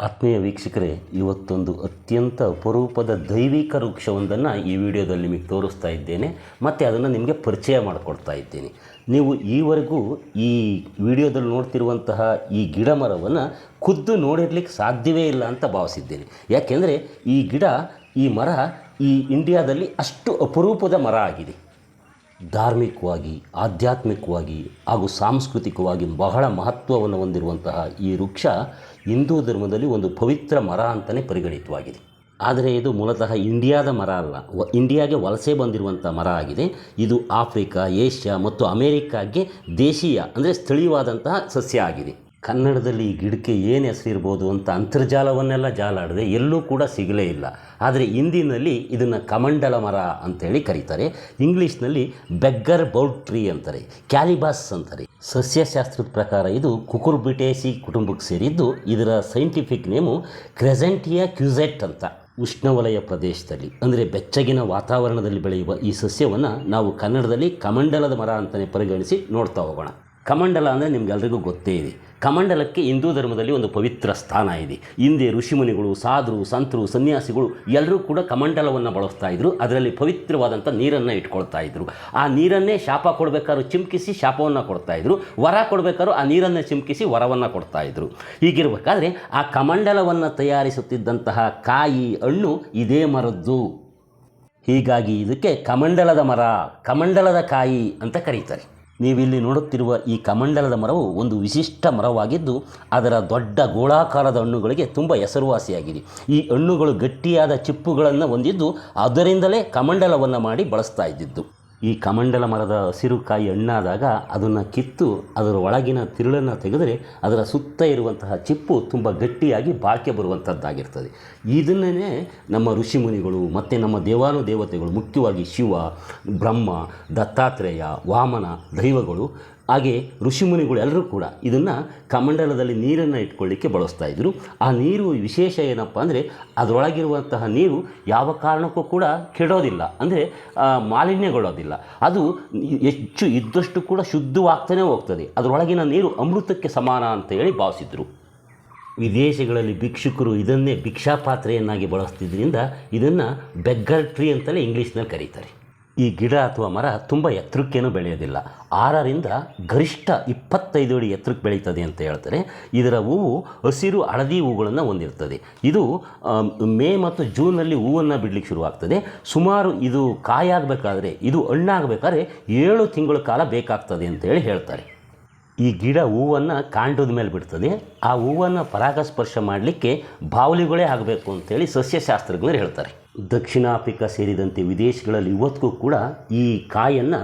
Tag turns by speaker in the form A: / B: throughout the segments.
A: ಆತ್ಮೀಯ ವೀಕ್ಷಕರೇ, ಇವತ್ತೊಂದು ಅತ್ಯಂತ ಅಪರೂಪದ ದೈವಿಕ ವೃಕ್ಷವೊಂದನ್ನು ಈ ವಿಡಿಯೋದಲ್ಲಿ ನಿಮಗೆ ತೋರಿಸ್ತಾ ಇದ್ದೇನೆ. ಮತ್ತು ಅದನ್ನು ನಿಮಗೆ ಪರಿಚಯ ಮಾಡಿಕೊಡ್ತಾ ಇದ್ದೇನೆ. ನೀವು ಈವರೆಗೂ ಈ ವಿಡಿಯೋದಲ್ಲಿ ನೋಡ್ತಿರುವಂತಹ ಈ ಗಿಡ ಮರವನ್ನು ಖುದ್ದು ನೋಡಿರ್ಲಿಕ್ಕೆ ಸಾಧ್ಯವೇ ಇಲ್ಲ ಅಂತ ಭಾವಿಸಿದ್ದೇನೆ. ಯಾಕೆಂದರೆ ಈ ಗಿಡ, ಈ ಮರ ಈ ಇಂಡಿಯಾದಲ್ಲಿ ಅಷ್ಟು ಅಪರೂಪದ ಮರ ಆಗಿದೆ. ಧಾರ್ಮಿಕವಾಗಿ, ಆಧ್ಯಾತ್ಮಿಕವಾಗಿ ಹಾಗೂ ಸಾಂಸ್ಕೃತಿಕವಾಗಿ ಬಹಳ ಮಹತ್ವವನ್ನು ಹೊಂದಿರುವಂತಹ ಈ ವೃಕ್ಷ ಹಿಂದೂ ಧರ್ಮದಲ್ಲಿ ಒಂದು ಪವಿತ್ರ ಮರ ಅಂತಲೇ ಪರಿಗಣಿತವಾಗಿದೆ. ಆದರೆ ಇದು ಮೂಲತಃ ಇಂಡಿಯಾದ ಮರ ಅಲ್ಲ. ಇಂಡಿಯಾಗೆ ವಲಸೆ ಬಂದಿರುವಂಥ ಮರ ಆಗಿದೆ. ಇದು ಆಫ್ರಿಕಾ, ಏಷ್ಯಾ ಮತ್ತು ಅಮೇರಿಕಾಗೆ ದೇಶೀಯ, ಅಂದರೆ ಸ್ಥಳೀಯವಾದಂತಹ ಸಸ್ಯ ಆಗಿದೆ. ಕನ್ನಡದಲ್ಲಿ ಈ ಗಿಡಕ್ಕೆ ಏನು ಹೆಸರಿರ್ಬೋದು ಅಂತ ಅಂತರ್ಜಾಲವನ್ನೆಲ್ಲ ಜಾಲಾಡಿದೆ ಎಲ್ಲೂ ಕೂಡ ಸಿಗಲೇ ಇಲ್ಲ. ಆದರೆ ಹಿಂದಿನಲ್ಲಿ ಇದನ್ನು ಕಮಂಡಲ ಮರ ಅಂತೇಳಿ ಕರೀತಾರೆ. ಇಂಗ್ಲೀಷ್ನಲ್ಲಿ ಬೆಗ್ಗರ್ ಬೌಟ್ ಟ್ರೀ ಅಂತಾರೆ, ಕ್ಯಾಲಿಬಾಸ್ ಅಂತಾರೆ. ಸಸ್ಯಶಾಸ್ತ್ರದ ಪ್ರಕಾರ ಇದು ಕುಕುರ್ಬಿಟೇಸಿ ಕುಟುಂಬಕ್ಕೆ ಸೇರಿದ್ದು ಇದರ ಸೈಂಟಿಫಿಕ್ ನೇಮು ಕ್ರೆಸೆಂಟಿಯಾ ಕ್ಯೂಸೆಟ್ ಅಂತ. ಉಷ್ಣವಲಯ ಪ್ರದೇಶದಲ್ಲಿ, ಅಂದರೆ ಬೆಚ್ಚಗಿನ ವಾತಾವರಣದಲ್ಲಿ ಬೆಳೆಯುವ ಈ ಸಸ್ಯವನ್ನು ನಾವು ಕನ್ನಡದಲ್ಲಿ ಕಮಂಡಲದ ಮರ ಅಂತಲೇ ಪರಿಗಣಿಸಿ ನೋಡ್ತಾ ಹೋಗೋಣ. ಕಮಂಡಲ ಅಂದರೆ ನಿಮಗೆಲ್ಲರಿಗೂ ಗೊತ್ತೇ ಇದೆ. ಕಮಂಡಲಕ್ಕೆ ಹಿಂದೂ ಧರ್ಮದಲ್ಲಿ ಒಂದು ಪವಿತ್ರ ಸ್ಥಾನ ಇದೆ. ಹಿಂದೆ ಋಷಿಮುನಿಗಳು ಸಾಧು ಸಂತರು, ಸನ್ಯಾಸಿಗಳು ಎಲ್ಲರೂ ಕೂಡ ಕಮಂಡಲವನ್ನು ಬಳಸ್ತಾ ಇದ್ರು. ಅದರಲ್ಲಿ ಪವಿತ್ರವಾದಂಥ ನೀರನ್ನು ಇಟ್ಕೊಳ್ತಾ ಇದ್ರು. ಆ ನೀರನ್ನೇ ಶಾಪ ಕೊಡಬೇಕಾದ್ರೂ ಚಿಮ್ಕಿಸಿ ಶಾಪವನ್ನು ಕೊಡ್ತಾ ಇದ್ರು. ವರ ಕೊಡಬೇಕಾದ್ರೂ ಆ ನೀರನ್ನು ಚಿಮ್ಕಿಸಿ ವರವನ್ನು ಕೊಡ್ತಾ ಇದ್ರು. ಹೀಗಿರಬೇಕಾದ್ರೆ ಆ ಕಮಂಡಲವನ್ನು ತಯಾರಿಸುತ್ತಿದ್ದಂತಹ ಕಾಯಿ ಹಣ್ಣು ಇದೇ ಮರದ್ದು. ಹೀಗಾಗಿ ಇದಕ್ಕೆ ಕಮಂಡಲದ ಮರ, ಕಮಂಡಲದ ಕಾಯಿ ಅಂತ ಕರೀತಾರೆ. ನೀವಿಲ್ಲಿ ನೋಡುತ್ತಿರುವ ಈ ಕಮಂಡಲದ ಮರವು ಒಂದು ವಿಶಿಷ್ಟ ಮರವಾಗಿದ್ದು, ಅದರ ದೊಡ್ಡ ಗೋಳಾಕಾರದ ಹಣ್ಣುಗಳಿಗೆ ತುಂಬ ಹೆಸರುವಾಸಿಯಾಗಿದೆ. ಈ ಹಣ್ಣುಗಳು ಗಟ್ಟಿಯಾದ ಚಿಪ್ಪುಗಳನ್ನು ಹೊಂದಿದ್ದು, ಅದರಿಂದಲೇ ಕಮಂಡಲವನ್ನು ಮಾಡಿ ಬಳಸ್ತಾ ಇದ್ದಿದ್ದು. ಈ ಕಮಂಡಲ ಮರದ ಹಸಿರು ಕಾಯಿ ಹಣ್ಣಾದಾಗ ಅದನ್ನು ಕಿತ್ತು ಅದರ ಒಳಗಿನ ತಿರುಳನ್ನು ತೆಗೆದರೆ ಅದರ ಸುತ್ತ ಇರುವಂತಹ ಚಿಪ್ಪು ತುಂಬ ಗಟ್ಟಿಯಾಗಿ ಬಾಳಿಕೆ ಬರುವಂಥದ್ದಾಗಿರ್ತದೆ ಇದನ್ನೇ ನಮ್ಮ ಋಷಿಮುನಿಗಳು ಮತ್ತು ನಮ್ಮ ದೇವಾನು ದೇವತೆಗಳು ಮುಖ್ಯವಾಗಿ ಶಿವ, ಬ್ರಹ್ಮ, ದತ್ತಾತ್ರೇಯ, ವಾಮನ ದೈವಗಳು ಹಾಗೆ ಋಷಿಮುನಿಗಳು ಎಲ್ಲರೂ ಕೂಡ ಇದನ್ನು ಕಮಂಡಲದಲ್ಲಿ ನೀರನ್ನು ಇಟ್ಕೊಳ್ಳಿಕ್ಕೆ ಬಳಸ್ತಾ ಇದ್ದರು ಆ ನೀರು ವಿಶೇಷ ಏನಪ್ಪ ಅಂದರೆ ಅದರೊಳಗಿರುವಂತಹ ನೀರು ಯಾವ ಕಾರಣಕ್ಕೂ ಕೂಡ ಕೆಡೋದಿಲ್ಲ. ಅಂದರೆ ಮಾಲಿನ್ಯಗೊಳ್ಳೋದಿಲ್ಲ. ಅದು ಹೆಚ್ಚು ಇದ್ದಷ್ಟು ಕೂಡ ಶುದ್ಧವಾಗ್ತಾನೆ ಹೋಗ್ತದೆ. ಅದರೊಳಗಿನ ನೀರು ಅಮೃತಕ್ಕೆ ಸಮಾನ ಅಂತ ಹೇಳಿ ಭಾವಿಸಿದ್ರು. ವಿದೇಶಗಳಲ್ಲಿ ಭಿಕ್ಷುಕರು ಇದನ್ನೇ ಭಿಕ್ಷಾಪಾತ್ರೆಯನ್ನಾಗಿ ಬಳಸ್ತಿದ್ದರಿಂದ ಇದನ್ನು ಬೆಗ್ಗರ್ ಟ್ರೀ ಅಂತಲೇ ಇಂಗ್ಲೀಷ್ನಲ್ಲಿ ಕರೀತಾರೆ. ಈ ಗಿಡ ಅಥವಾ ಮರ ತುಂಬ ಎತ್ತರಕ್ಕೇನು ಬೆಳೆಯೋದಿಲ್ಲ. ಆರರಿಂದ ಗರಿಷ್ಠ ಇಪ್ಪತ್ತೈದು ಅಡಿ ಎತ್ತರಕ್ಕೆ ಬೆಳೀತದೆ ಅಂತ ಹೇಳ್ತಾರೆ. ಇದರ ಹೂವು ಹಸಿರು ಹಳದಿ ಹೂಗಳನ್ನು ಹೊಂದಿರ್ತದೆ. ಇದು ಮೇ ಮತ್ತು ಜೂನಲ್ಲಿ ಹೂವನ್ನು ಬಿಡಲಿಕ್ಕೆ ಶುರುವಾಗ್ತದೆ. ಸುಮಾರು ಇದು ಕಾಯಾಗಬೇಕಾದ್ರೆ, ಇದು ಹಣ್ಣಾಗಬೇಕಾದ್ರೆ ಏಳು ತಿಂಗಳ ಕಾಲ ಬೇಕಾಗ್ತದೆ ಅಂತೇಳಿ ಹೇಳ್ತಾರೆ. ಈ ಗಿಡ ಹೂವನ್ನು ಕಾಂಡದ ಮೇಲೆ ಬಿಡ್ತದೆ. ಆ ಹೂವನ್ನು ಪರಾಗಸ್ಪರ್ಶ ಮಾಡಲಿಕ್ಕೆ ಬಾವಲಿಗಳೇ ಆಗಬೇಕು ಅಂತೇಳಿ ಸಸ್ಯಶಾಸ್ತ್ರಜ್ಞರು ಹೇಳ್ತಾರೆ. ದಕ್ಷಿಣ ಆಫ್ರಿಕಾ ಸೇರಿದಂತೆ ವಿದೇಶಗಳಲ್ಲಿ ಇವತ್ತಿಗೂ ಕೂಡ ಈ ಕಾಯನ್ನು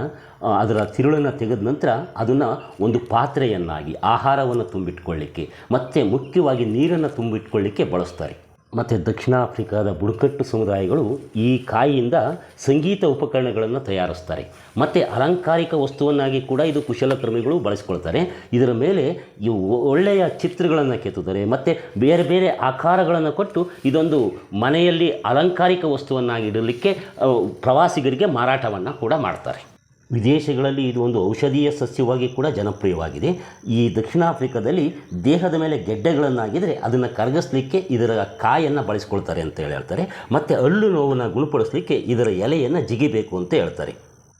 A: ಅದರ ತಿರುಳನ್ನು ತೆಗೆದ ನಂತರ ಅದನ್ನು ಒಂದು ಪಾತ್ರೆಯನ್ನಾಗಿ, ಆಹಾರವನ್ನು ತುಂಬಿಟ್ಕೊಳ್ಳಿಕ್ಕೆ, ಮತ್ತು ಮುಖ್ಯವಾಗಿ ನೀರನ್ನು ತುಂಬಿಟ್ಕೊಳ್ಳಿಕ್ಕೆ ಬಳಸ್ತಾರೆ. ಮತ್ತು ದಕ್ಷಿಣ ಆಫ್ರಿಕಾದ ಬುಡಕಟ್ಟು ಸಮುದಾಯಗಳು ಈ ಕಾಯಿಯಿಂದ ಸಂಗೀತ ಉಪಕರಣಗಳನ್ನು ತಯಾರಿಸ್ತಾರೆ. ಮತ್ತು ಅಲಂಕಾರಿಕ ವಸ್ತುವನ್ನಾಗಿ ಕೂಡ ಇದು ಕುಶಲಕರ್ಮಿಗಳು ಬಳಸ್ಕೊಳ್ತಾರೆ. ಇದರ ಮೇಲೆ ಇವು ಒಳ್ಳೆಯ ಚಿತ್ರಗಳನ್ನು ಕೆತ್ತುತ್ತಾರೆ. ಮತ್ತು ಬೇರೆ ಬೇರೆ ಆಕಾರಗಳನ್ನು ಕೊಟ್ಟು ಇದೊಂದು ಮನೆಯಲ್ಲಿ ಅಲಂಕಾರಿಕ ವಸ್ತುವನ್ನಾಗಿ ಇಡಲಿಕ್ಕೆ ಪ್ರವಾಸಿಗರಿಗೆ ಮಾರಾಟವನ್ನು ಕೂಡ ಮಾಡ್ತಾರೆ. ವಿದೇಶಗಳಲ್ಲಿ ಇದು ಒಂದು ಔಷಧೀಯ ಸಸ್ಯವಾಗಿ ಕೂಡ ಜನಪ್ರಿಯವಾಗಿದೆ. ಈ ದಕ್ಷಿಣ ಆಫ್ರಿಕಾದಲ್ಲಿ ದೇಹದ ಮೇಲೆ ಗೆಡ್ಡೆಗಳನ್ನಾಗಿದ್ದರೆ ಅದನ್ನು ಕರಗಿಸ್ಲಿಕ್ಕೆ ಇದರ ಕಾಯನ್ನು ಬಳಸ್ಕೊಳ್ತಾರೆ ಅಂತ ಹೇಳಿ ಹೇಳ್ತಾರೆ. ಮತ್ತು ಹಳ್ಳು ನೋವನ್ನು ಗುಣಪಡಿಸಲಿಕ್ಕೆ ಇದರ ಎಲೆಯನ್ನು ಜಿಗಿಬೇಕು ಅಂತ ಹೇಳ್ತಾರೆ.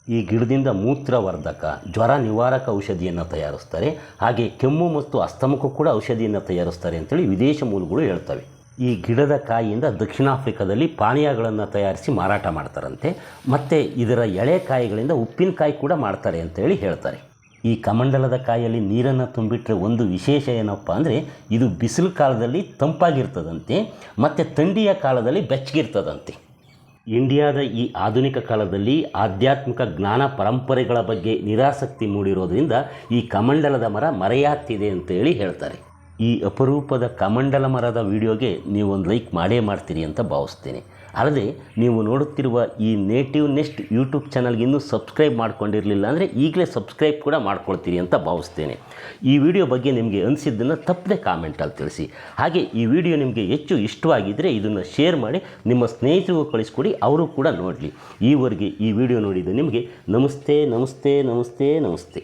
A: ಈ ಗಿಡದಿಂದ ಮೂತ್ರವರ್ಧಕ, ಜ್ವರ ನಿವಾರಕ ಔಷಧಿಯನ್ನು ತಯಾರಿಸ್ತಾರೆ. ಹಾಗೆ ಕೆಮ್ಮು ಮತ್ತು ಅಸ್ತಮಕ್ಕೂ ಕೂಡ ಔಷಧಿಯನ್ನು ತಯಾರಿಸ್ತಾರೆ ಅಂತೇಳಿ ವಿದೇಶ ಮೂಲಗಳು ಹೇಳ್ತವೆ. ಈ ಗಿಡದ ಕಾಯಿಯಿಂದ ದಕ್ಷಿಣ ಆಫ್ರಿಕಾದಲ್ಲಿ ಪಾನೀಯಗಳನ್ನು ತಯಾರಿಸಿ ಮಾರಾಟ ಮಾಡ್ತಾರಂತೆ. ಮತ್ತು ಇದರ ಎಳೆ ಕಾಯಿಗಳಿಂದ ಉಪ್ಪಿನಕಾಯಿ ಕೂಡ ಮಾಡ್ತಾರೆ ಅಂತೇಳಿ ಹೇಳ್ತಾರೆ. ಈ ಕಮಂಡಲದ ಕಾಯಲ್ಲಿ ನೀರನ್ನು ತುಂಬಿಟ್ಟರೆ ಒಂದು ವಿಶೇಷ ಏನಪ್ಪ ಅಂದರೆ ಇದು ಬಿಸಿಲು ಕಾಲದಲ್ಲಿ ತಂಪಾಗಿರ್ತದಂತೆ, ಮತ್ತು ಥಂಡಿಯ ಕಾಲದಲ್ಲಿ ಬೆಚ್ಚಗಿರ್ತದಂತೆ. ಇಂಡಿಯಾದ ಈ ಆಧುನಿಕ ಕಾಲದಲ್ಲಿ ಆಧ್ಯಾತ್ಮಿಕ ಜ್ಞಾನ ಪರಂಪರೆಗಳ ಬಗ್ಗೆ ನಿರಾಸಕ್ತಿ ಮೂಡಿರೋದ್ರಿಂದ ಈ ಕಮಂಡಲದ ಮರ ಮರೆಯಾಗ್ತಿದೆ ಅಂತೇಳಿ ಹೇಳ್ತಾರೆ. ಈ ಅಪರೂಪದ ಕಮಂಡಲ ಮರದ ವಿಡಿಯೋಗೆ ನೀವು ಒಂದು ಲೈಕ್ ಮಾಡೇ ಮಾಡ್ತೀರಿ ಅಂತ ಭಾವಿಸ್ತೇನೆ. ಅಲ್ಲದೆ, ನೀವು ನೋಡುತ್ತಿರುವ ಈ ನೇಟಿವ್ ನೆಸ್ಟ್ ಯೂಟ್ಯೂಬ್ ಚಾನಲ್ಗೆ ಇನ್ನೂ ಸಬ್ಸ್ಕ್ರೈಬ್ ಮಾಡ್ಕೊಂಡಿರಲಿಲ್ಲ ಅಂದರೆ ಈಗಲೇ ಸಬ್ಸ್ಕ್ರೈಬ್ ಕೂಡ ಮಾಡ್ಕೊಳ್ತೀರಿ ಅಂತ ಭಾವಿಸ್ತೇನೆ. ಈ ವಿಡಿಯೋ ಬಗ್ಗೆ ನಿಮಗೆ ಅನಿಸಿದ್ದನ್ನು ತಪ್ಪದೆ ಕಾಮೆಂಟಲ್ಲಿ ತಿಳಿಸಿ. ಹಾಗೆ ಈ ವಿಡಿಯೋ ನಿಮಗೆ ಹೆಚ್ಚು ಇಷ್ಟವಾಗಿದ್ದರೆ ಇದನ್ನು ಶೇರ್ ಮಾಡಿ, ನಿಮ್ಮ ಸ್ನೇಹಿತರಿಗೂ ಕಳಿಸ್ಕೊಡಿ, ಅವರು ಕೂಡ ನೋಡಲಿ. ಈವರೆಗೆ ಈ ವಿಡಿಯೋ ನೋಡಿದ್ದು ನಿಮಗೆ ನಮಸ್ತೆ ನಮಸ್ತೆ ನಮಸ್ತೆ ನಮಸ್ತೆ.